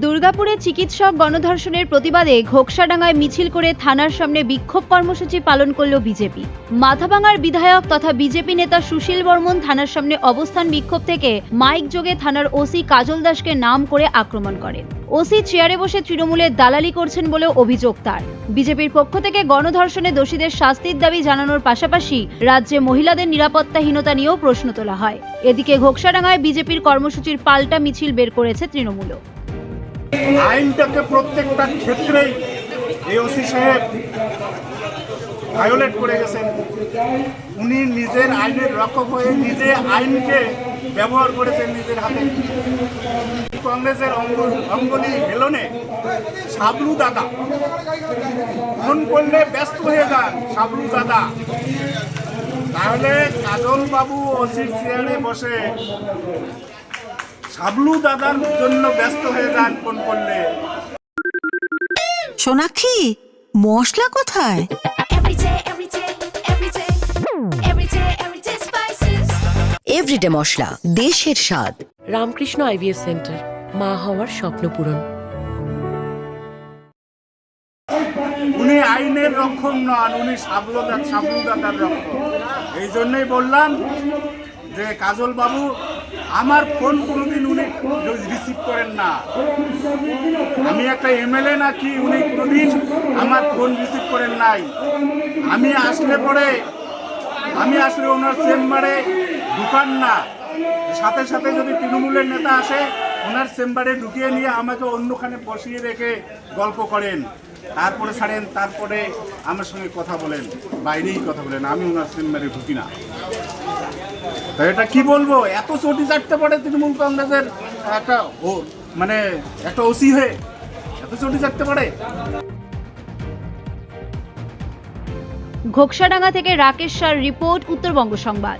দুর্গাপুরে চিকিৎসক গণধর্ষণের প্রতিবাদে ঘোকসাডাঙ্গায় মিছিল করে থানার সামনে বিক্ষোভ কর্মসূচি পালন করল বিজেপি। মাথাভাঙার বিধায়ক তথা বিজেপি নেতা সুশীল বর্মন থানার সামনে অবস্থান বিক্ষোভ থেকে মাইক যোগে থানার ওসি কাজল দাসকে নাম করে আক্রমণ করেন। ওসি চেয়ারে বসে তৃণমূলের দালালি করছেন বলেও অভিযোগ তার। বিজেপির পক্ষ থেকে গণধর্ষণে দোষীদের শাস্তির দাবি জানানোর পাশাপাশি রাজ্যে মহিলাদের নিরাপত্তাহীনতা নিয়েও প্রশ্ন তোলা হয়। এদিকে ঘোকসাডাঙ্গায় বিজেপির কর্মসূচির পাল্টা মিছিল বের করেছে তৃণমূলও। আইনটাকে প্রত্যেকটা ক্ষেত্রেই এই ওসি সাহেব ভায়োলেট করে গেছেন। উনি নিজের আইনের রক্ষক হয়ে নিজে আইনকে ব্যবহার করেছেন নিজের হাতে। কংগ্রেসের অঙ্গ অঙ্গলি হেলনে সাবলু দাদা। ফোন করলে ব্যস্ত হয়ে যান সাবলু দাদা। তাহলে কাজল বাবু ওসির চেয়ারে বসে। সাবলু দাদার জন্য ব্যস্ত হয়ে যান ফোন করলে। সোনাক্ষী মশলা কোথায়? Every day, every day, every day, every day, every day spices. Everyday মশলা দেশের স্বাদ। রামকৃষ্ণ আইভিএফ সেন্টার মা হওয়ার স্বপ্ন পূরণ। উনি আইনের রক্ষক নন উনি সাবলু সাবলু দাদার রক্ষক। এই জন্যই বললাম যে কাজল বাবু আমার ফোন কোনোদিন উনি রিসিভ করেন না। আমি একটা এমএলএ নাকি, উনি কোনোদিন আমার ফোন রিসিভ করেন নাই। আমি আসলে পরে, আমি আসলে ওনার চেম্বারে ঢুকান না। সাথে সাথে যদি তৃণমূলের নেতা আসে, ওনার চেম্বারে ঢুকিয়ে নিয়ে আমাকে অন্যখানে বসিয়ে রেখে গল্প করেন। তারপরে ছাড়েন, তারপরে আমার সঙ্গে কথা বলেন, বাইরেই কথা বলেন, আমি ওনার চেম্বারে ঢুকি না। তো এটা কি বলব? এত চটি চাটতে পারে তৃণমূল কংগ্রেসের একটা ও মানে একটা ওসি হয়ে। এত চটি চাটতে পারে? ঘোকসাডাঙ্গা থেকে রাকেশ সার রিপোর্ট, উত্তরবঙ্গ সংবাদ।